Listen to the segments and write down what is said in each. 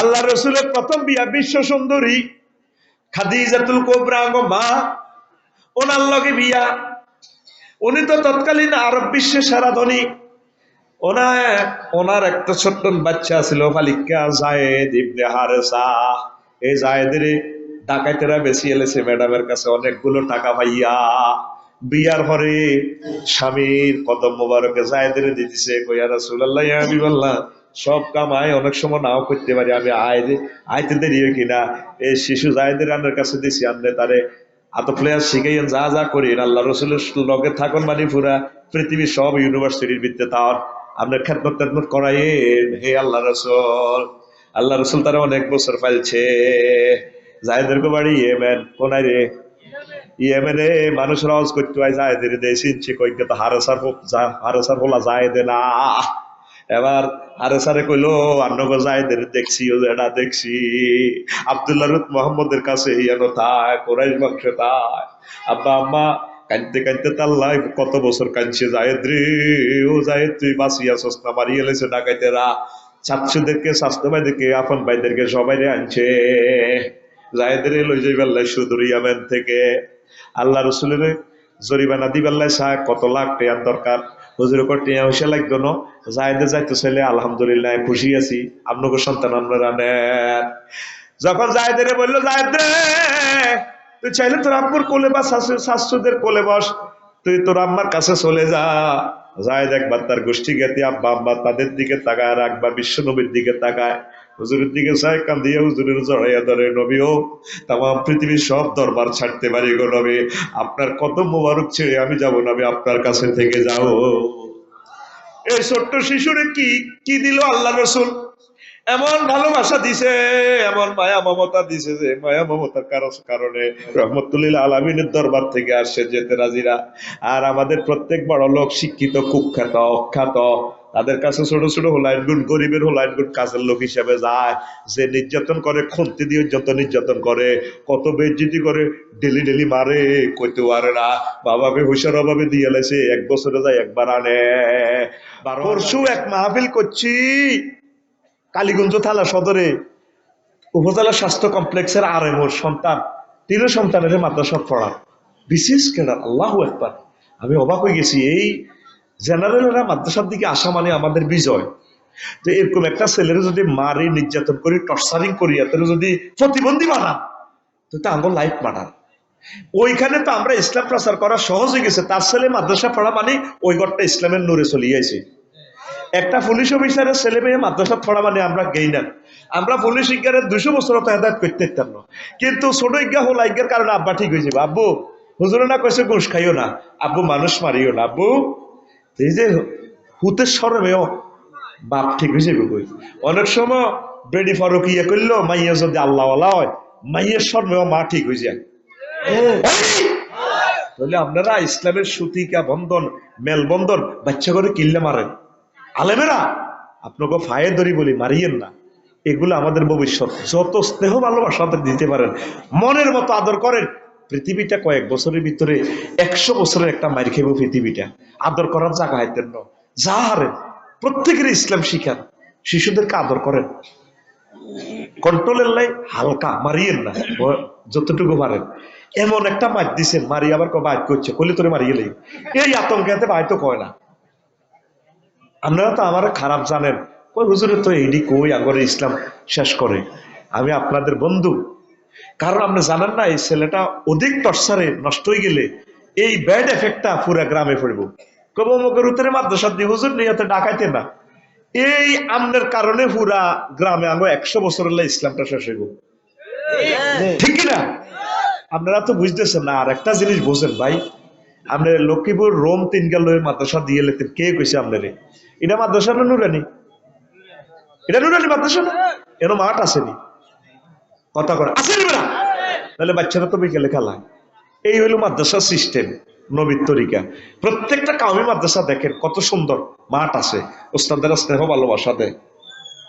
আল্লাহ রসুলের প্রথম বিয়া বিশ্ব সুন্দরী খাদিজাতুল কোবরা গো মা, ওনার লগে বিয়া। উনি তো তৎকালীন আরব বিশ্বের সারা ধনী। ওনার ওনার একটা ছোট্ট বাচ্চা ছিল ফালিকা জায়েদ ইবনে জায়েদের ডাকাইতেরা বেশি এলেছে ম্যাডামের কাছে, অনেকগুলো টাকা পাইয়া বিয়ার পরে স্বামীর কদম মোবারকে জায়েদের দিতেছে, কইয়া রাসূলুল্লাহ, ইয়া সব কাম আয় অনেক সময় নাও করতে পারি। আমি আয় দে আইতে দেরি কিনা? এই শিশু জায়েদের আন্নার কাছে দিছি আনলে তারে আত প্লেয়ার শিখাইয়েন, যা যা করেন আল্লাহ রসুলের লগে থাকুন মানে পুরা পৃথিবীর সব ইউনিভার্সিটির ভিত্তিতে তার। আপনার খেদমত টেদমত করাইয়েন, হে আল্লাহ রসুল। আল্লাহ রসুল তারা অনেক বছর পাইছে। জায়দেরকে বাড়ি ইয়েমেন, কোনায় রে? ইয়েমেনে মানুষ রজ করতে হয় দেয় সিনছে কইকে তো হারেসার হারেসার বলা যায় দে না। এবার আরে সারে কইলো, আন্নগো জায়দের দেখছি ও এটা দেখছি। আব্দুল্লাহ রুত মোহাম্মদের কাছে ইয়ানো তাই, কোরাইশ বংশ তাই। আব্বা, আম্মা কানতে কানতে তাল্লাই কত বছর কানছে জায়েদ রে ও জায়েদ তুই বাঁচিয়া সস্তা মারিয়ে লেছে ডাকাইতেরা। ছাত্রদেরকে, স্বাস্থ্য ভাইদেরকে, আপন ভাইদেরকে সবাই আনছে। জায়েদের লই যাই বেল্লাই সুদূর ইয়ামেন থেকে। আল্লাহ রসুলের জরিমানা দিবেল্লাই সাহ কত লাখ টেয়ার দরকার। হুজুর কর, টিয়া হইসা লাগতো না। যাইতে যাইতে চাইলে আলহামদুলিল্লাহ, খুশি আছি। আপনাকে সন্তান আপনারা নেন। যখন জায়দের বলল জায়দ রে তুই চাইলে তোর আব্বুর কোলে বা শাশু শাশুদের কোলে বস। তুই তোর আম্মার কাছে চলে যা। জায়দ একবার তার গোষ্ঠী গেতে আব্বা আম্মা তাদের দিকে তাকায় আর একবার বিশ্বনবীর দিকে তাকায়। হুজুরের দিকে চায় কান্দিয়া হুজুরের জড়াইয়া ধরে নবী ও তাম পৃথিবীর সব দরবার ছাড়তে পারি গো নবী। আপনার কত মোবারক ছেড়ে আমি যাব না আমি আপনার কাছে থেকে যাও। এই ছোট্ট শিশুরে কি কি দিল আল্লাহ রসুল? এমন ভালোবাসা দিছে, এমন মায়া মমতা দিছে যে মায়া মমতার কারণে রহমতুল্লিল আলমিনের দরবার থেকে আসছে যেতে রাজিরা আর আমাদের প্রত্যেক বড় লোক শিক্ষিত, কুখ্যাত, অখ্যাত তাদের কাছে ছোট ছোট হোলাইন গুণ গরিবের হোলাইন গুণ কাছের লোক হিসেবে যায়। যে নির্যাতন করে খন্তি দিয়ে যত নির্যাতন করে কত বেজ্জিতি করে ডেলি ডেলি মারে কইতে পারে না। বাবাকে হুশার অভাবে দিয়ে লাইছে এক বছরে যায় একবার আনে। পরশু এক মাহফিল করছি কালীগঞ্জ থালা সদরে। উপজেলা স্বাস্থ্য কমপ্লেক্সের আর এমোর সন্তান তিনও সন্তানের মাদ্রাসা পড়া বিশেষ কেনার আল্লাহ একবার আমি অবাক হয়ে গেছি এই জেনারেলরা মাদ্রাসার দিকে আসা মানে আমাদের বিজয়। তো এরকম একটা ছেলের যদি মারি, নির্যাতন করি টর্চারিং করি এত যদি প্রতিবন্ধী বানান তো তা আমার লাইফ মানান ওইখানে তো আমরা ইসলাম প্রচার করা সহজ হয়ে গেছে। তার ছেলে মাদ্রাসা পড়া মানে ওই ঘরটা ইসলামের নূরে চলিয়েছে একটা পুলিশ অফিসারের ছেলে মেয়ে মাদ্রাসা পড়া মানে আমরা গেই না। আমরা পুলিশ ইজ্ঞানের দুশো বছর তো হেদায়ত করতে পারতাম না। কিন্তু ছোট ইজ্ঞা হল ইজ্ঞার কারণে আব্বা ঠিক হয়ে যাবে। আব্বু হুজুরে না কইছে, ঘুষ খাইও না। আব্বু, মানুষ মারিও না। আব্বু এই যে হুতের সরমেও বাপ ঠিক হয়ে যাবে কই? অনেক সময় বেডি ফারুক ইয়ে করল মাইয়া যদি আল্লাহ হয়, মাইয়ের সরমেও মা ঠিক হয়ে যায়। তাহলে আপনারা ইসলামের সুতিকা বন্ধন, মেলবন্ধন বাচ্চা করে কিনলে মারেন। আলেমেরা, আপনাকে ফায়ে ধরি বলি মারিয়েন না। এগুলো আমাদের ভবিষ্যৎ। যত স্নেহ ভালোবাসা দিতে পারেন, মনের মতো আদর করেন পৃথিবীটা কয়েক বছরের ভিতরে একশো বছরের একটা মার খেব পৃথিবীটা। আদর করার জায়গা হাইতেন যা হারেন প্রত্যেকের ইসলাম শিখান, শিশুদেরকে আদর করেন। কন্ট্রোলের লাই হালকা, মারিয়েন না যতটুকু পারেন। এমন একটা মার দিছেন, মারি আবার বাইর করছে, কলি তোরে মারিয়ে লাই। এই আতঙ্কে বাইর তো কয় না। আপনারা তো আমার খারাপ জানেন। ওই হুজুরে তো এইডি কই আগরে ইসলাম শেষ করে? আমি আপনাদের বন্ধু। কারণ আপনি জানেন না, এই ছেলেটা অধিক টর্চারে নষ্ট হয়ে গেলে এই ব্যাড এফেক্টটা পুরা গ্রামে পড়ব। কব উত্তরে মাদ্রাসা দিয়ে হুজুর নিয়তে ডাকাইতে না। এই আমনের কারণে পুরা গ্রামে আঙ্গ একশো বছর লাই ইসলামটা শেষ হইব। ঠিক না? আপনারা তো বুঝতেছেন না, আর একটা জিনিস বোঝেন ভাই আপনার লক্ষ্মীপুর, রোম তিন গেল মাদ্রাসা দিয়ে লেতেন কে কইছে আপনারে? এটা মাদ্রাসা না নুরানি? এটা নুরানি মাদ্রাসা না? এর মাঠ আসেনি কথা করে আসেন বেড়া তাহলে বাচ্চারা তো বিকেলে খেলায় এই হলো মাদ্রাসা সিস্টেম নবীর তরিকা। প্রত্যেকটা কামি মাদ্রাসা দেখেন কত সুন্দর মাঠ আছে। ওস্তাদেরা স্নেহ ভালোবাসা দেয়।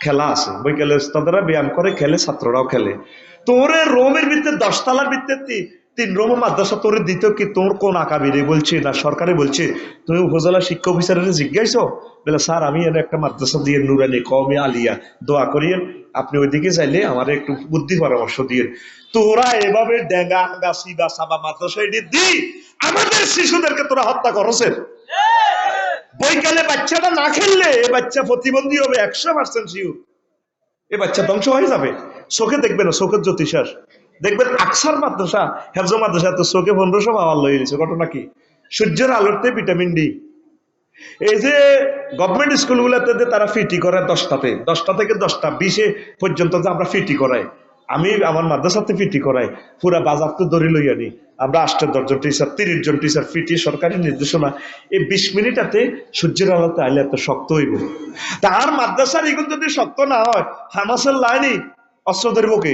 খেলা আছে। বিকেলে ওস্তাদেরা ব্যায়াম করে খেলে ছাত্ররাও খেলে। তোরে রোমের ভিত্তে দশতলার ভিতরে তিন রোম মাদ্রাসা তোরে দিত কি তোর কোন আকাবিরে? বলছে, না, সরকারে বলছে, তুমি উপজেলা শিক্ষা অফিসারের জিজ্ঞাসো বলে, স্যার, আমি এর একটা মাদ্রাসা দিয়ে নুরানি কমে আলিয়া, দোয়া করিয়েন, আপনি ওইদিকে চাইলে আমার একটু বুদ্ধি পরামর্শ দিয়ে তোরা এভাবে ডেঙ্গা গাছি বা সাবা মাদ্রাসা এটি দি, আমাদের শিশুদেরকে তোরা হত্যা করছেন বৈকালে বাচ্চাটা না খেললে এ বাচ্চা প্রতিবন্ধী হবে, একশো পার্সেন্ট শিউর এ বাচ্চা ধ্বংস হয়ে যাবে। চোখে দেখবেন না, চোখের জ্যোতিষাস দেখবেন আকসার মাদ্রাসা, হেফজ মাদ্রাসা তো চোখে পনেরোশো পাওয়ার লয়ে গেছে। ঘটনা কি? সূর্যের আলোতে ভিটামিন ডি এই যে গভর্নমেন্ট স্কুলগুলোতে যে তারা ফিটি করে দশটাতে, দশটা থেকে দশটা, বিশে পর্যন্ত যে আমরা ফিটি করাই। আমি আমার মাদ্রাসাতে ফিটি করাই। পুরা বাজার তো দড়ি লই আনি। আমরা আষ্টের দশজন টিচার তিরিশ জন টিচার ফিটি সরকারি নির্দেশনা। এই বিশ মিনিটাতে সূর্যের আলোতে আইলে এত শক্ত হইব। তার মাদ্রাসার এগুলো যদি শক্ত না হয়, হামাসের লাইনি অস্ত্র ধরব কে?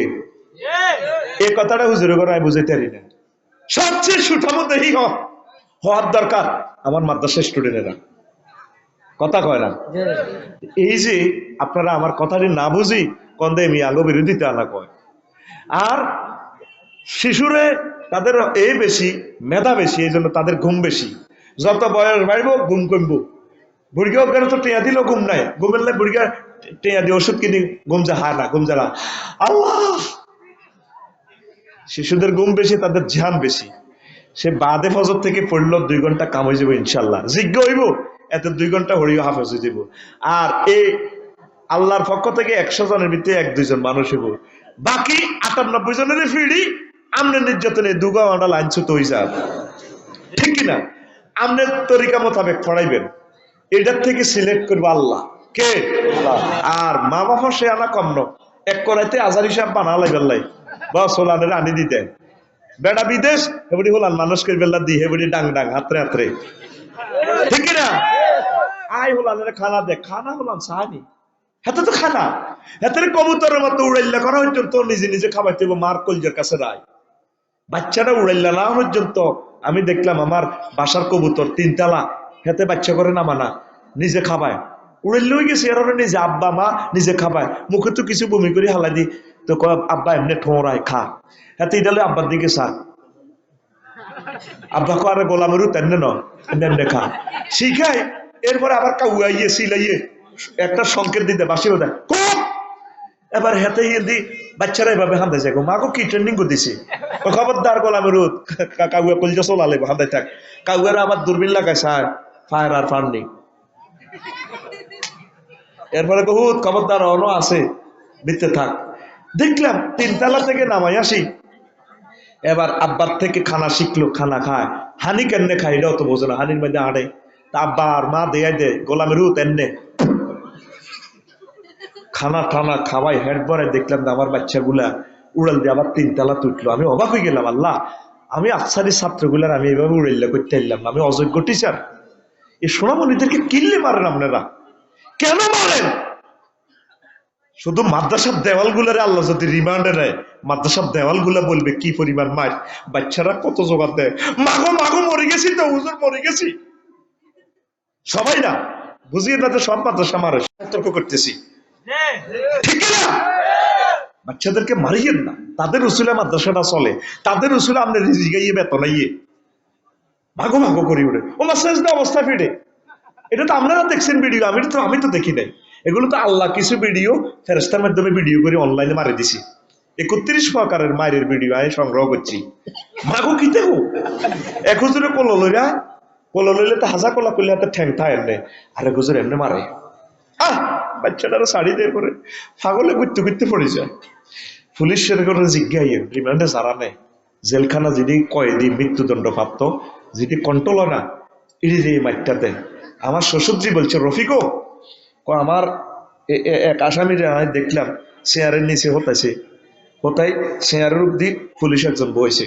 এই কথাটা হুজুরে করে বুঝাইতে পারি না। সবচেয়ে হওয়ার দরকার আমার মাদ্রাসার স্টুডেন্টেরা। কথা কয় না? এই যে আপনারা আমার কথাটি না বুঝি, কন্দে আমি আঙ্গ বিরোধিতা আনা কয়। আর শিশুরে তাদের এই বেশি, মেধা বেশি, এই জন্য তাদের ঘুম বেশি। যত বয়স বাড়ব, ঘুম কমবো। বুড়িকে ওখানে তো টেয়া দিলেও ঘুম নাই। ঘুমের লাই বুড়িকে টেয়া দিয়ে ওষুধ কিনে, ঘুম যা হায় না, ঘুম যা আল্লাহ! শিশুদের ঘুম বেশি, তাদের ঝান বেশি। সে বাদে ফজর থেকে পড়ল দুই ঘণ্টা কাম হয়ে যাব ইনশাল্লাহ জিজ্ঞ হইব, এত দুই ঘণ্টা হরিও হাফেজ হয়ে আর এই আল্লাহর পক্ষ থেকে একশো জনের ভিতরে এক দুইজন মানুষ হইব। বাকি আটানব্বই জনের ফিরি, আমনে নির্যাতনে দুগা আমরা লাইন ছুত হয়ে যান। ঠিক কিনা? আমনের তরিকা মোতাবেক পড়াইবেন। এটার থেকে সিলেক্ট করব আল্লাহ। কে? আর মা বাবা সে আনা কম এক করাইতে আজার হিসাব বানা লাইবার লাই বা সোলানের আনি দিতেন বেড়া বিদেশ হেবড়ি হলান মানুষ করে বেলা দি হেবড়ি ডাং ডাং, হাতরে হাতরে। ঠিক না আই হলানের খানা দে, খানা হলান সাহানি হাতে তো খানা। হাতের কবুতরের মতো উড়াইল্লা করা পর্যন্ত নিজে নিজে খাবাইতে হবে মার কলজের কাছে রায়। বাচ্চাটা উড়াইল্লা না পর্যন্ত আমি দেখলাম আমার বাসার কবুতর তিনতলা, হাতে বাচ্চা করে না মানা নিজে খাবায়। উড়াইলেও গেছে, এর নিজে আব্বা, মা নিজে খাবায়। মুখে তো কিছু বমি করে হালাই দি। তো কয়, আব্বা, এমনি ঠোঁড়ায়, খা। হাতে ইডালে আব্বার দিকে সা আব্বা কো আরে গোলামেরও তেমনে ন, এমনি খা। শিখাই এরপরে আবার কাউয়াইয়ে সিলাইয়ে, একটা সংকেত দিতে বাসি ওদের এবার হেতে ইয়ে দি, বাচ্চারা এভাবে হাঁদে যায় গো মাগো কি ট্রেনিং করতেছি? খবরদার গোলামের কাউয়া কলজা চলালে হাঁদাই থাক। কাউয়ার আবার দূরবীন লাগায় সার ফায়ার আর ফান্ডিং এরপরে বহুত খবরদার, অন আছে বিতে থাক। দেখলাম তিনতলা থেকে নামাই আসি। এবার আব্বার থেকে খানা শিখলো, খানা খায়। হানি কেমনে খাই এটাও তো বোঝে না, হানির মধ্যে আড়ে আব্বা মা দেয় দে গোলামের রুত এমনে। খানা টানা খাওয়াই হেড ভরে দেখলাম আমার বাচ্চাগুলা উড়াল দিয়ে আবার তিনতলা তুটলো আমি অবাক হয়ে গেলাম, আল্লাহ, আমি আফসারি ছাত্রগুলার আমি এভাবে উড়াইল্লা করতে এলাম আমি অযোগ্য টিচার এই সোনামণিদেরকে কিনলে মারেন আপনারা কেন মারেন? শুধু মাদ্রাসার দেওয়ালগুলারে আল্লাহ যদি রিমান্ডে নেয় মাদ্রাসার দেওয়ালগুলা বলবে, কি পরিমাণ মার বাচ্চারা কত জোগাড় দেয়? মাগো মাগো, মরে গেছি তো, হুজুর, মরে গেছি। সবাই না, বুঝিয়ে না যে সব মাদ্রাসা মারে সতর্ক করতেছি। বাচ্চাদেরকে মারিয়েন না। তাদের উসুলে মাদ্রাসাটা চলে। তাদের উসুলে আপনি রিজিগাইয়ে বেতনাইয়ে ভাগো ভাগো করি ওরে। ও মাসেজ অবস্থা ফিরে। এটা তো আপনারা দেখছেন ভিডিও আমি তো আমি তো দেখি নাই। এগুলো তো আল্লাহ কিছু ভিডিও ফেরেস্তার মাধ্যমে ভিডিও করে অনলাইনে মারি দিছি। একত্রিশ প্রকারের মায়ের ভিডিও আমি সংগ্রহ করছি। মাগো কি দেখো? এক হুজুরে কলো লইলে তো হাজা কলা করলে হাতে ঠ্যাং থা এমনি আর এক এমনি মারে। আহ, বাচ্চাটারা শাড়ি দিয়ে করে পাগলে ঘুরতে ঘুরতে পড়ে যায়। পুলিশের করে জিজ্ঞাইয়ে রিমান্ডে যারা নেই জেলখানা যিনি কয়েদি মৃত্যুদণ্ড প্রাপ্ত, যিনি কন্ট্রোল না, ইডি দিয়ে মাইটটা দেন আমার শ্বশুরজি বলছে রফিকও ক আমার এক আসামিরে আমি দেখলাম চেয়ারের নিচে হতাছে হতাই চেয়ারের অব্দি পুলিশ একজন বইছে।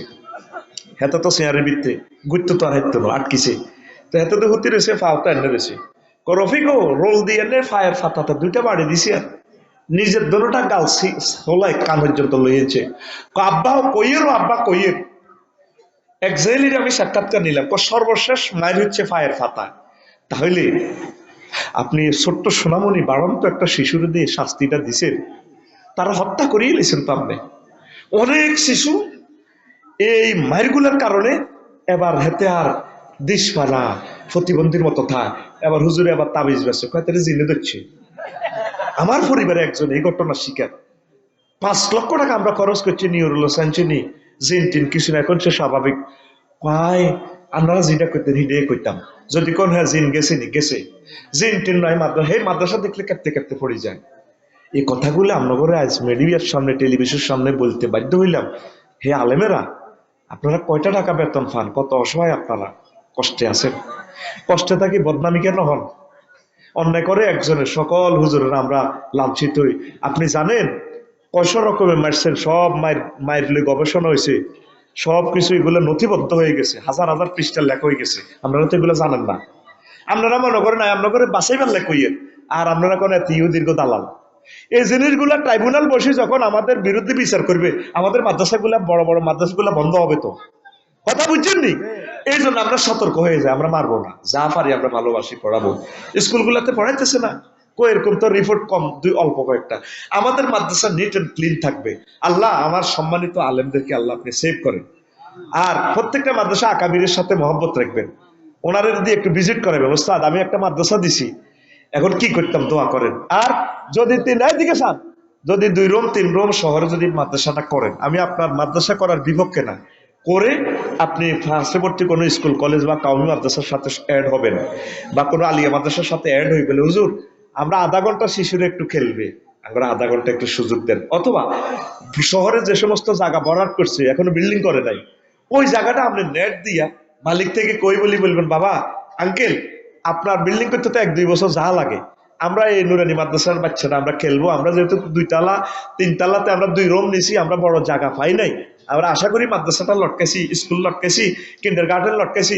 হেতে তো চেয়ারের ভিত্তে গুরুত্ব তো আর হাইতো না আটকিছে। তো হেতে তো হতে রয়েছে, ফাওতা এনে রয়েছে। ক রফিকও রোল দিয়ে এনে ফায়ার ফাতাতে দুইটা বাড়ি দিছি আর। নিজের দোনোটা গাল সোলাই কান পর্যন্ত লইয়েছে। আব্বা কইয়েরও আব্বা কইয়ের? এক জেলির আমি সাক্ষাৎকার নিলাম। সর্বশেষ মায়ের হচ্ছে ফায়ার ফাতা। তাহলে আপনি ছোট্ট সোনামণি বাড়ন্ত একটা শিশুর দিয়ে শাস্তিটা দিছেন, তারা হত্যা করিয়ে নিয়েছেন তো আপনি। অনেক শিশু এই মায়েরগুলোর কারণে এবার হেতে আর দিশপানা প্রতিবন্ধীর মতো থাক এবার হুজুরে আবার তাবিজ বেছে, কয় তাহলে জিনে ধরছে। আমার পরিবারে একজন এই ঘটনার শিকার। পাঁচ লক্ষ টাকা আমরা খরচ করছি নিউরোলো সেঞ্চুরি জিন টিন কিছু না, এখন সে স্বাভাবিক। কয় আমরা জিনটা করতে হিডে করতাম যদি কোন হ্যাঁ জিন গেছে নি, গেছে। জিন টিন নয় মাদ্রাসা হে মাদ্রাসা দেখলে কাটতে কাটতে পড়ে যায়। এই কথাগুলো আমরা করে আজ মিডিয়ার সামনে, টেলিভিশনের সামনে বলতে বাধ্য হইলাম। হে আলেমেরা, আপনারা কয়টা টাকা বেতন পান? কত অসহায় আপনারা? কষ্টে আছেন। কষ্টে থাকি বদনামি কেন হন? অন্যায় করে একজনের সকল হুজুরের আমরা লাঞ্ছিত হই। আপনি জানেন, কয়শো রকমের মারছেন সব মায়ের মায়ের গবেষণা হয়েছে সব কিছু এগুলো নথিবদ্ধ হয়ে গেছে, হাজার হাজার পৃষ্ঠার লেখা হয়ে গেছে। আপনারা তো এগুলো জানেন না। আপনারা মনে করেন আপনারা করে বাসাই বেলা কইয়েন। আর আপনারা কোন এত দীর্ঘ দালাল। এই জিনিসগুলা ট্রাইব্যুনাল বসে যখন আমাদের বিরুদ্ধে বিচার করবে, আমাদের মাদ্রাসাগুলা, বড় বড় মাদ্রাসাগুলা বন্ধ হবে তো। কথা বুঝছেন নি? এই জন্য আমরা সতর্ক হয়ে যাই, আমরা মারবো না। যা পারি আমরা ভালোবাসি, পড়াবো। স্কুলগুলোতে পড়াইতেছে না। কো, এরকম তো রিপোর্ট কম, দুই, অল্প কয়েকটা। আমাদের মাদ্রাসা নিট অ্যান্ড ক্লিন থাকবে। আল্লাহ আমার সম্মানিত আলেমদেরকে আল্লাহ আপনি সেভ করেন। আর প্রত্যেকটা মাদ্রাসা আকাবিরের সাথে মহব্বত রাখবেন। ওনারা যদি একটু ভিজিট করে ব্যবস্থা আমি একটা মাদ্রাসা দিছি। এখন কি করতাম, দোয়া করেন। আর যদি তিন দিকে সান যদি দুই রুম, তিন রুম শহরে যদি মাদ্রাসাটা করেন, আমি আপনার মাদ্রাসা করার বিপক্ষে না। করে আপনি পার্শ্ববর্তী কোনো স্কুল, কলেজ বা কাউমি মাদ্রাসার সাথে অ্যাড হবেন। বা কোনো আলিয়া মাদ্রাসার সাথে অ্যাড হয়ে গেলে হুজুর আমরা আধা ঘণ্টা শিশুরা একটু খেলবে, আমরা আধা ঘণ্টা একটু সুযোগ দেন। অথবা শহরে যে সমস্ত জায়গা বরাদ করছে, এখনও বিল্ডিং করে নাই, ওই জায়গাটা আপনি নেট দিয়া মালিক থেকে কই বলি বলবেন, বাবা আঙ্কেল আপনার বিল্ডিং করতে তো এক দুই বছর যা লাগে, আমরা এই নুরানি মাদ্রাসার বাচ্চারা আমরা খেলব, আমরা যেহেতু দুইতলা, তিনতলাতে আমরা দুই রুম নিছি, আমরা বড় জায়গা পাই নাই, আমরা আশা করি মাদ্রাসাটা লটকাইছি স্কুল লটকাইছি কিন্ডার গার্ডেন লটকাইছি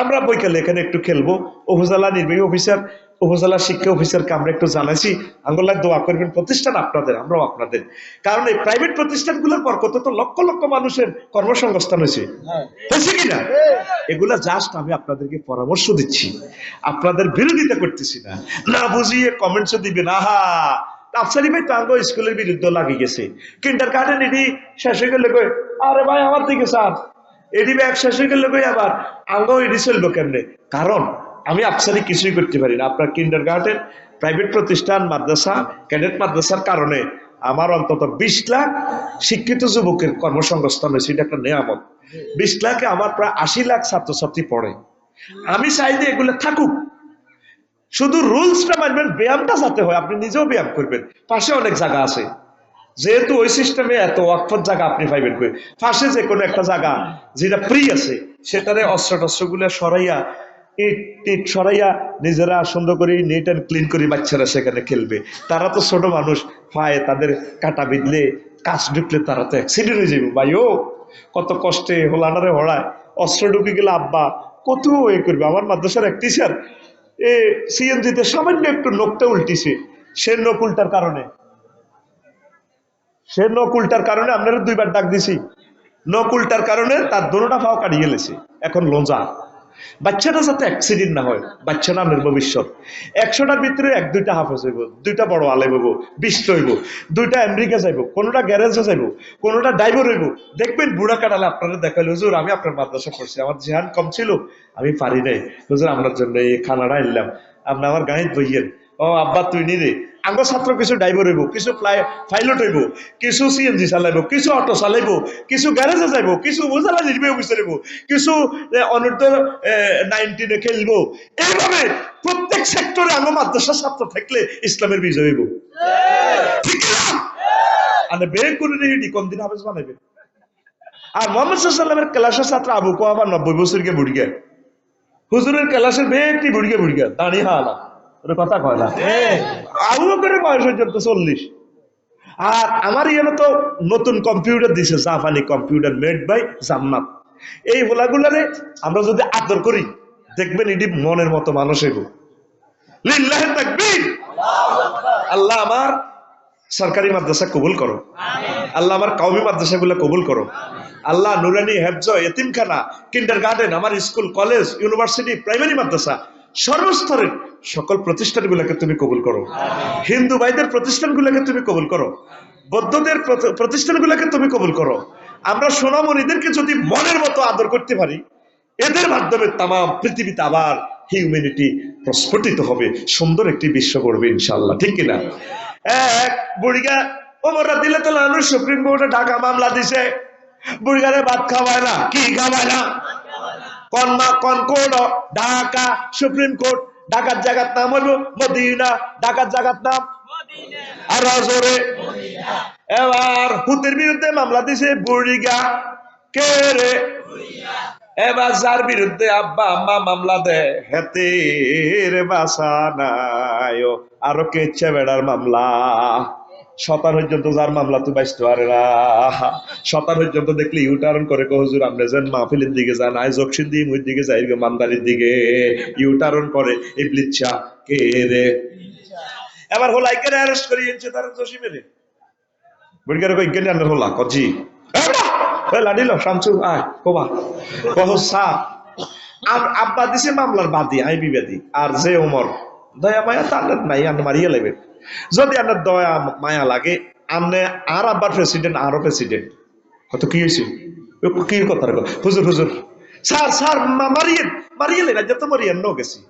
আমরা বৈকালে এখানে একটু খেলব। উপজেলা নির্বাহী অফিসার উপজেলা শিক্ষা অফিসারকে আমরা একটু জানাইছি। আঙ্গুল্লাহ দোয়া করবেন প্রতিষ্ঠান আপনাদের আমরাও আপনাদের। কারণ এই প্রাইভেট প্রতিষ্ঠানগুলোর বরকত তো লক্ষ লক্ষ মানুষের কর্মসংস্থান হয়েছে। হয়েছে কিনা এগুলা জাস্ট আমি আপনাদেরকে পরামর্শ দিচ্ছি। আপনাদের বিরোধিতা করতেছি না। না বুঝিয়ে কমেন্টস দিবেন। আহা! আফসারি ভাই তাঙ্গ স্কুলের বিরুদ্ধে লাগিয়ে গেছে। কিন্টার গার্ডেন এটি শেষ হয়ে গেলে কই আরে ভাই আমার দিকে স্যার এটি ব্যাগ শেষ হয়ে গেলে কই আবার? আঙ্গ এটি চলবে কেমনে? কারণ আমি আফসারি কিছুই করতে পারি না। আপনার কিন্ডার গার্ডেন প্রাইভেট প্রতিষ্ঠান, মাদ্রাসা ক্যাডেট মাদ্রাসার কারণে আমার অন্তত বিশ লাখ শিক্ষিত যুবকের কর্মসংস্থান হয়েছে, এটা একটা নিয়ামত। বিশ লাখে আমার প্রায় আশি লাখ ছাত্রছাত্রী পড়ে। আমি চাই যে এগুলো থাকুক। শুধু রুলসটা মানবেন, ব্যায়ামটা যাতে হয়, আপনি নিজেও ব্যায়াম করবেন। পাশে অনেক জায়গা আছে। যেহেতু ওই সিস্টেমে এত অক্ষর জায়গা আপনি পাইবেন পাশে যে কোনো একটা জায়গা যেটা ফ্রি আছে, সেটারে অস্ত্র টস্ত্রগুলো সরাইয়া ইট টিট সরাইয়া নিজেরা সুন্দর করে নেট অ্যান্ড ক্লিন করে বাচ্চারা সেখানে খেলবে। তারা তো ছোট মানুষ, পায়ে তাদের কাটা বিঁধলে কাজ ঢুকলে তারা তো অ্যাক্সিডেন্ট হয়ে যাবে ভাই ও, কত কষ্টে হোলানারে হড়ায়। অস্ত্র ঢুকে গেলে, আব্বা, কত এ করবে? আমার মাদ্রাসার এক টিচার এ সিএনজিতে সামান্য একটু নখটা উল্টিছে। সে নখ উল্টার কারণে। সে নখ উল্টার কারণে আপনারা দুইবার ডাক দিছি। নখ উল্টার কারণে তার দোনোটা পাও কাটিয়ে গেলেছে। এখন লোজা বাচ্চাটা যাতে অ্যাক্সিডেন্ট না হয়, বাচ্চা নামের ভবিষ্যৎ একশোটার ভিতরে এক, দুইটা হাফেজ হইব, দুইটা বড় আলেম হইব বিশটা হইব, দুইটা আমেরিকা যাইব, কোনোটা গ্যারেজে যাইব, কোনোটা ড্রাইভার হইব। দেখবেন বুড়া কাটালে আপনারা দেখালে হুজুর, আমি আপনার মাদ্রাসা করছি আমার জেহান কম ছিল, আমি পারি নাই। হুজুর, আপনার জন্য এই খানাটা এলাম আপনি আমার গাড়ি বইয়েন। ও আব্বা, তুই নিরে আঙ্গ ছাত্র কিছু ড্রাইভার হইব, কিছু পাইলট হইব, কিছু সিএনজি চালাইব, কিছু অটো চালাইব, কিছু গ্যারেজে যাইব, কিছু উপজেলা নির্বাহী হইব কিছু অনূর্ধ্ব নাইনটিনে খেলব। এইভাবে প্রত্যেক সেক্টরে আঙ্গ মাদ্রাসা ছাত্র থাকলে ইসলামের বিজয় হইব। ঠিক আর বের করে কোন দিন হাফেজ বানাইবে? আর মোহাম্মদ সাল্লামের ক্লাসের ছাত্র আবু কো আবার নব্বই বছরকে বুড়িয়া। হুজুরের ক্লাসের ব্যক্তি বুড়িয়া বুড়িয়া, দাঁড়িয়ে হালা। কথা কয় না। বয়স পর্যন্ত চল্লিশ। আর আমার ইয়ে তো নতুন কম্পিউটার দিছে, জাপানি কম্পিউটার মেড বাই এই হোলাগুলারে আমরা যদি আদর করি, দেখবেন এটি মনের মতো মানুষ আল্লাহ আমার সরকারি মাদ্রাসা কবুল করো। আল্লাহ আমার কওমি মাদ্রাসাগুলো কবুল করো। আল্লাহ নুরানি, হেফজ, এতিমখানা কিন্ডার গার্ডেন আমার স্কুল কলেজ ইউনিভার্সিটি প্রাইমারি মাদ্রাসা, সর্বস্তরের সকল প্রতিষ্ঠানগুলোকে তুমি কবুল করো। হিন্দু ভাইদের প্রতিষ্ঠানগুলোকে তুমি কবুল করো। বৌদ্ধদের প্রতিষ্ঠানগুলোকে তুমি কবুল করো। আমরা সোনামণিদেরকে যদি মনের মতো আদর করতে পারি, এদের মাধ্যমে তাম পৃথিবীতে আবার হিউম্যানিটি প্রস্ফুটিত হবে। সুন্দর একটি বিশ্ব করবে ইনশাল্লাহ ঠিক কিনা? এক, বুড়িগা ওমরা দিলে তো লালু সুপ্রিম কোর্টে ঢাকা মামলা দিছে। বুড়িগারে ভাত খাওয়ায় না, কি খাওয়ায় না? কোন মা কোন কোর্ট ঢাকা সুপ্রিম কোর্ট ঢাকার জায়গার নাম হলো মদিনা। ঢাকার জায়গার নাম? আর এবার হুতের বিরুদ্ধে মামলা দিছে বুড়িগা। কে রে? এবার যার বিরুদ্ধে আব্বা আম্মা মামলা দে হেতে রে বাসা নাই আরও কেচ্ছে বেড়ার মামলা? শতান পর্যন্ত যার মামলা তো বাইসতে পারে না পর্যন্ত দেখলে ইউটার্ন করে যেন মাহফিলের দিকে যান আই জকশিন দিয়ে মুই দিকে যাই গো মামদারির দিকে। ইউটার্ন করে ইবলিচ্ছা কে রে? এবার হোলাইকে অ্যারেস্ট করিয়েছে তার দোষী মেরে। বুড়িকারে কই গেলে আন্ডার হোলা? কজি শামসু, আয়, কোবা। কহ সা আর আব্বা দিছে মামলার বাদী আই বিবাদী আর যে ওমর, দয়া মায়া, তার নাই, আন মারিয়ে লাগবে যদি আপনার দয়া, মায়া লাগে আমনে আর আব্বার প্রেসিডেন্ট আরও প্রেসিডেন্ট কত কি হয়েছে? কি কথা হুজুর হুজুর। স্যার স্যার, মা- মারিয়েন মারিয়েলেন আজ তো মারিয়েন ন গেছি।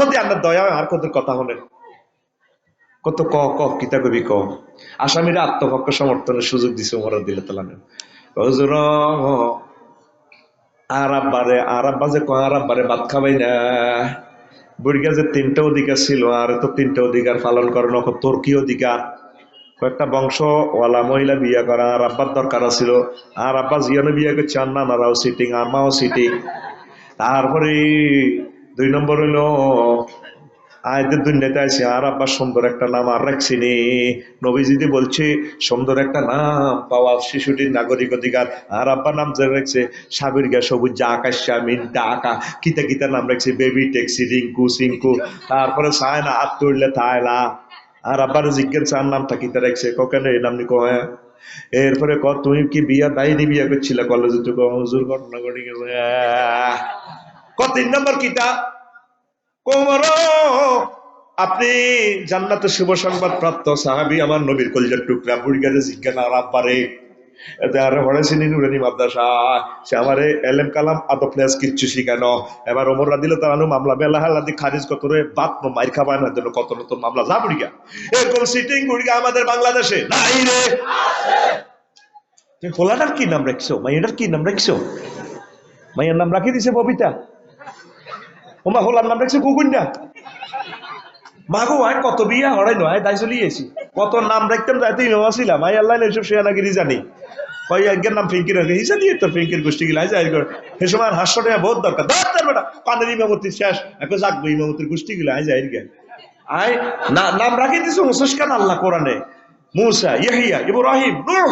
যদি আপনার দয়া আর কত কথা হলেন? কত ক ক, কিতা কবি ক? আসামিরা আত্মপক্ষ সমর্থনের সুযোগ দিছে ওমর দিলে তালানে হুজুর, আর আব্বারে, আর আব্বা যে কয়, আর আব্বারে ভাত খাবাই না। বুড়িগা যে তিনটা অধিকার ছিল, আর তো তিনটা অধিকার পালন করে নক তোর কি অধিকার? কয়েকটা বংশওয়ালা মহিলা বিয়ে করা, আর আব্বার দরকার ছিল আর আব্বা জিয়ানো বিয়ে করছে, আর নানারাও সিটিং আর মাও সিটিং তারপরে দুই নম্বর হইল আয়দের দুনিয়াতে আছে আর আব্বার সুন্দর একটা নাম আর রাখছি নি। নবীজিদি বলছে, সুন্দর একটা নাম পাওয়া শিশুটির নাগরিক অধিকার। আর আব্বা নাম যে রাখছে সাগরিকা সবুজ যা আকাশ, মিন ডাকা কিতা কিতা নাম রাখছে, বেবি, ট্যাক্সি, রিঙ্কু, সিঙ্কু। তারপরে সায়না হাত তুললে তাইলা আর আব্বার জিজ্ঞেস চার নামটা কিতা রাখছে? ককেন এই নাম নি কয় এরপরে ক তুমি কি বিয়া দায়নি বিয়া করছিলে কলেজে? তো হুজুর, ঘটনা ঘটে গেছে। ক তিন নম্বর কিতা? কোমর, আপনি জান্নাতে শুভ সংবাদ প্রাপ্ত সাহাবি আমার নবীর কলজার টুকরা, বুড়িগারে জিজ্ঞাসা আর আব্বারে এতে আর নুরানি মাদ্রাসা, সে আমারে এলেম কালাম আত প্লেস কিচ্ছু শিখানো। এবার ওমর রাদিল তাআলা মামলা, বেলা হালাদি খারিজ কত রে বাত নো জন্য কত মামলা। সিটিং আমাদের বাংলাদেশে কি নাম মাইয়াটার কি নাম মাইয়ার নাম রাখি দিছে ববিতা। ওমা হোলার নাম মাগো, আয়, কত বিয়া হরাই নয় তাই চলি এসি কত নাম রাখতাম, তুই ইমাম ছিলাম আই আল্লাহ এইসব জানি। কই একজন নাম ফিঙ্কির রাখে হিসা দিয়ে তোর ফিঙ্কির গোষ্ঠী গিলা কর। সে সময় হাস্য টাকা বহুত দরকার। দরকার বেটা কানের শেষ, এখন জাগবো ইমামতির গোষ্ঠী গিলা আই যাই গে। আয় নাম রাখি দিছো মুসস্কান আল্লাহ কোরআনে। মুসা, ইয়াহিয়া, ইব্রাহিম, নূহ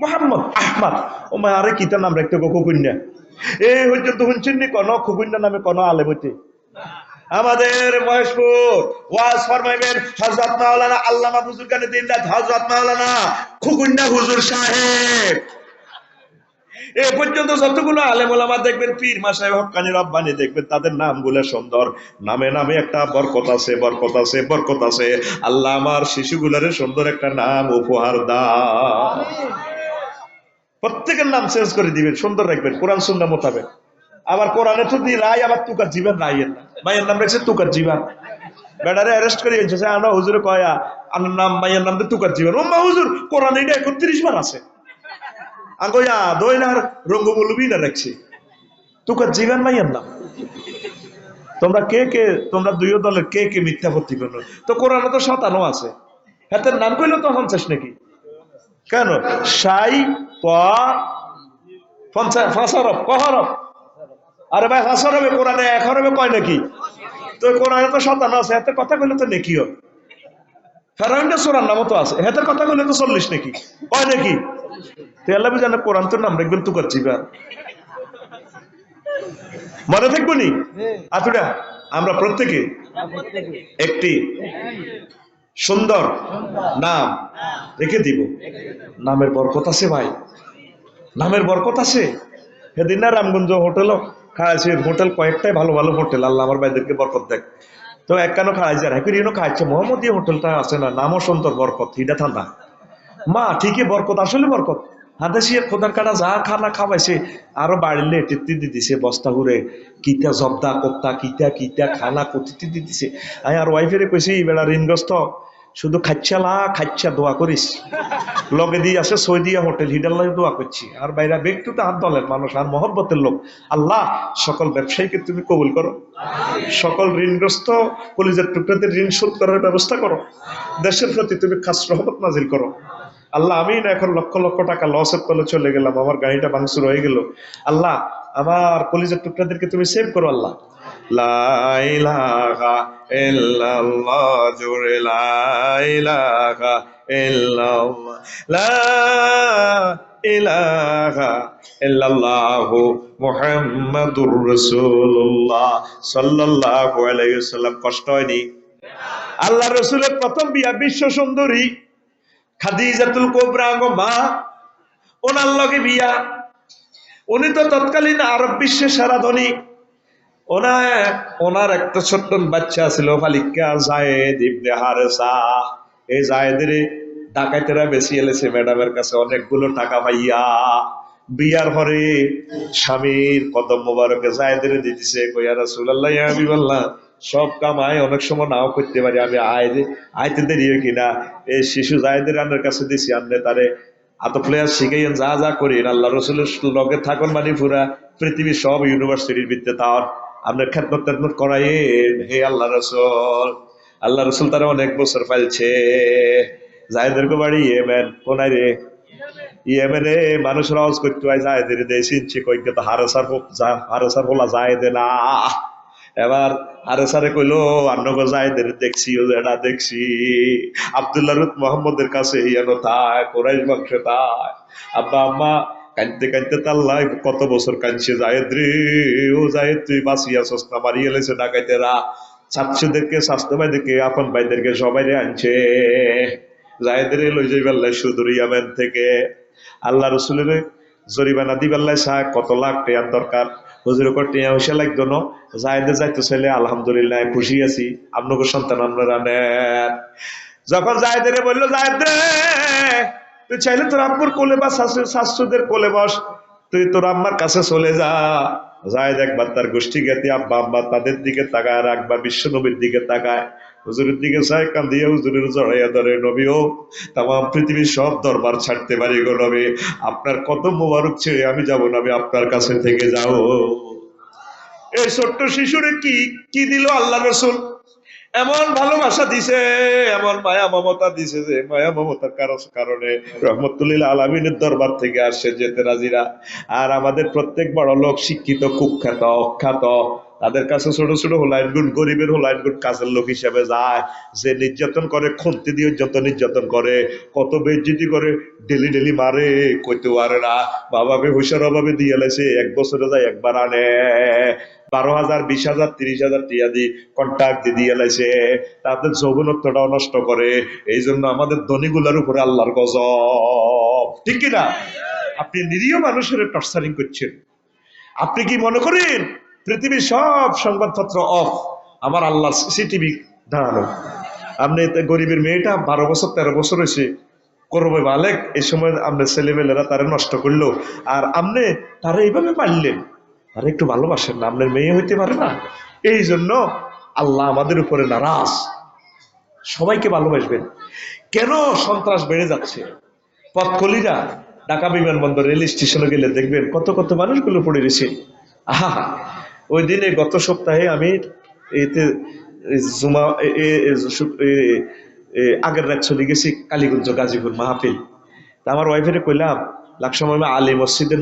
মোহাম্মদ আহমদ। ও মা আরে কিতা নাম রাখতে গো কুকুন্যা এই পর্যন্ত শুনছেন নি কোন? কুকুন্যা নামে কোন আলেমতি আমাদের মহেশপুর, ওয়াজ ফরমাইবেন হযরত মাওলানা আল্লামা হুজুর কানে দিন রাত হযরত মাওলানা খুকুন্না হুজুর সাহেব। এ পর্যন্ত যতগুলো আলেম ওলামা দেখবেন, পীর মাসায় হকানি রব্বানি দেখবেন, তাদের নামগুলো সুন্দর। নামে নামে একটা বরকত আছে বরকত আছে বরকত আছে। আল্লাহ আমার শিশুগুলোরে সুন্দর একটা নাম উপহার দাও। প্রত্যেকের নাম চেঞ্জ করে দিবেন, সুন্দর রাখবেন, কোরআন সুন্দর মোতাবেক। আবার কোরআনে তো দি রায় আবার তুকার জীবন রায়ের না মায়ের নাম রাখছে তুকার জীবন। বেড়ারে অ্যারেস্ট করে এনেছে আনা হুজুরে কয়া আনার নাম মায়ের নাম দিয়ে তুকার জীবন। ও মা হুজুর, কোরআন এটা একত্রিশ বার আছে। আঙ্গয়া দইনার রঙ্গমূলবি না রাখছি। তুকার জীবন, মাইয়ের নাম। তোমরা কে কে, তোমরা দুইও দলের কে কে মিথ্যা ভর্তি করল তো কোরআনে তো শতানো আছে। হাতের নাম কইলো তো হনচাস নাকি? কেন? সাই প আরে ভাই ফাঁসরবে কোরআনে এক হরবে কয় নাকি? তো কোরআনে তো শতানো আছে হাতের কথা কইলে তো ফেরাউন্ডে সোরার নামও তো আছে হাতের কথা কইলে তো চল্লিশ নাকি? কয় নাকি? তুই আল্লাহ জানে কোরআন তোর নাম রাখবেন তুকার জিবার মনে থাকব নি? আতুরা আমরা প্রত্যেকে। একটি সুন্দর নাম রেখে দিব। নামের বরকত আছে ভাই। নামের বরকত আছে। সেদিন না রামগঞ্জ হোটেল খাওয়াছি হোটেল কয়েকটাই ভালো ভালো হোটেল। আল্লাহ আমার ভাইদেরকে বরকত দেখ। তো এক কেন খাওয়াইছে আর হ্যাঁ খাওয়াইছে মোহাম্মদীয় হোটেলটা আছে না, নামও সুন্দর, বরকত। হিডা ঠান্ডা মা, ঠিকই বরকত, আসলে বরকত। হাদেশিয়া খোদার কাটা যা খানা খাওয়াইছে আরও বাড়িলে টেত্তি দিতেছে বস্তা ঘুরে কিতা জব্দা কত্তা কিতা কিতা, খানা কতিতে দিতেছে আমি আর ওয়াইফেরে কইছি বেড়া ঋণগ্রস্ত শুধু খাচ্ছালা খাচ্ছা দোয়া করিস লগে দিয়ে আছে সৌদিয়া হোটেল হিডার লাগে দোয়া করছি আর বাইরা ব্যক্তিতে হাত দলের মানুষ আর মহব্বতের লোক। আল্লাহ, সকল ব্যবসায়ীকে তুমি কবুল করো। সকল ঋণগ্রস্ত কলিজার টুকরাদের ঋণ শোধ করার ব্যবস্থা করো। দেশের প্রতি তুমি খাস রহমত নাজিল করো। আল্লাহ, আমি না এখন লক্ষ লক্ষ টাকা লসের তলে চলে গেলাম, আমার গাড়িটা ভাঙচুর হয়ে গেল। আল্লাহ, আমার কলিজার টুকরাদেরকে তুমি সেভ করো, আল্লাহ। লা কষ্ট হয়নি? আল্লাহ রসুলের প্রথম বিয়া বিশ্ব সুন্দরী। খাদিজাতুল কোবরা গো মা, ওনার লগে বিয়া। উনি তো তৎকালীন আরব বিশ্বের সারা ধনী। ওনার ওনার একটা ছোট্ট বাচ্চা ছিল ফালিকা জায়েদ ইবনে হারেসা। এই জায়েদের ডাকাইতেরা বেশি এলেছে ম্যাডামের কাছে, অনেকগুলো টাকা পাইয়া। বিয়ার পরে স্বামীর কদম মোবারকে জায়েদের দিতেছে, কইয়া রাসূলুল্লাহ, ইয়া হাবিবাল্লাহ সব কাম আয়, অনেক সময় নাও করতে পারি। আমি আয় যে আইতে দেরি কিনা? এই শিশু জায়েদের আন্নার কাছে দিছি, আন্নে তারে আত প্লেয়ার শিখাইয়েন, যা যা করেন আল্লাহ রসুলের লগে থাকুন মানে পুরা পৃথিবীর সব ইউনিভার্সিটির ভিত্তিতে তার আপনার খেদমত টেদমত করাইয়েন, হে আল্লাহ রসুল। আল্লাহ রসুল তারা অনেক বছর পাইছে জায়দের বাড়ি ইয়েমেন, কোনায় রে? ইয়েমেনে মানুষ রওয়াজ করতে হয় দেয় সিনছি কইকে তো হারেসার হারেসার বলা যায় দে না। এবার আরে সারে কইলো আন্নগর জায়দের দেখছি ও এটা দেখছি। আব্দুল্লাহ রুত মোহাম্মদের কাছে ইয়ানো তাই কোরাইশ বংশ তাই আব্বা, আম্মা, কাঁদতে কাঁদতে তাল্লাই কত বছর কাঁদছে জায়েদ রে ও জায়েদ তুই বাঁচিয়া সস্তা মারিয়ে লেছে ডাকাইতেরা। ছাত্রদেরকে, স্বাস্থ্য ভাইদেরকে, আপন ভাইদেরকে সবাই আনছে। জায়েদের লই যাই বেল্লাই সুদূর ইয়ামেন থেকে। আল্লাহ রসুলের জরিমানা দিবেল্লাই শাহ কত লাখ টেয়ার দরকার। হুজুর করতে হইসা লাগতো না। যাইতে যাইতে চাইলে আলহামদুলিল্লাহ, খুশি আছি। আপনাকে সন্তান আপনারা নেন। যখন জায়দের বলল জায়দ তুই চাইলে তোর আব্বুর কোলে বা শাশু- শাশুদের কোলে বস। তুই তোর আম্মার কাছে চলে যা। যায় একবার তার গোষ্ঠী গেতে আব্বা আম্মা তাদের দিকে তাকায় আর একবার বিশ্বনবীর দিকে তাকায়। হুজুরের দিকে চায় কান্দিয়া হুজুরের জড়াইয়া ধরে, নবী ও তাম পৃথিবীর সব দরবার ছাড়তে পারি গো নবী। আপনার কত মোবারক ছেড়ে আমি যাব নবী, আপনার কাছে থেকে যাও। এই ছোট্ট শিশুরে কি কি দিল আল্লাহ রসুল? এমন ভালোবাসা দিছে, এমন মায়া মমতা দিছে যে মায়া মমতার কারণ- কারণে রহমতুল্লিল আলমিনের দরবার থেকে আসছে যেতে রাজিরা আর আমাদের প্রত্যেক বড় লোক শিক্ষিত, কুখ্যাত, অখ্যাত তাদের কাছে ছোট ছোট হোলাইন গুণ, গরিবের হোলাইন গুণ, কাজের লোক হিসেবে যায়। যে নির্যাতন করে, খুন্তি দিয়ে যত নির্যাতন করে, কত বেজ্জিতি করে, ডেলি ডেলি মারে, কইতে পারে না। বাবাকে হুইসার অভাবে দিয়ে লাইছে এক বছরে যায় একবার আনে। বারো হাজার, বিশ হাজার, তিরিশ হাজার টিয়া দিয়ে কন্ট্যাক্ট দিয়ে লাইছে তাদের যৌবনত্বটাও নষ্ট করে। এই জন্য আমাদের ধনীগুলার উপরে আল্লাহর গজব। ঠিক কিনা? আপনি নিরীহ মানুষের টর্চারিং করছেন। আপনি কি মনে করেন পৃথিবীর সব সংবাদপত্র অফ আমার আল্লাহ সিসিটিভি দাঁড়ানো। আপনি গরিবের মেয়েটা, বারো বছর, তেরো বছর হয়েছে। করবে বালেক, এই সময় আপনার ছেলেমেয়েরা তারা নষ্ট করল। আর আপনি তারা এইভাবে পারলেন তারা একটু ভালোবাসেন না, আপনার মেয়ে হইতে পারে না। এই জন্য আল্লাহ আমাদের উপরে নারাজ। সবাইকে ভালোবাসবেন। কেন সন্ত্রাস বেড়ে যাচ্ছে? পথকলিরা ঢাকা বিমানবন্দর রেল স্টেশনে গেলে দেখবেন কত কত মানুষগুলো পড়ে রয়েছে। আহা ওই দিনে গত সপ্তাহে আমি এতে জুমা আগের রাত চলে গেছি কালীগঞ্জ গাজীপুর মাহফিল। তা আমার ওয়াইফের কইলাম লাকসময় আলী মসজিদের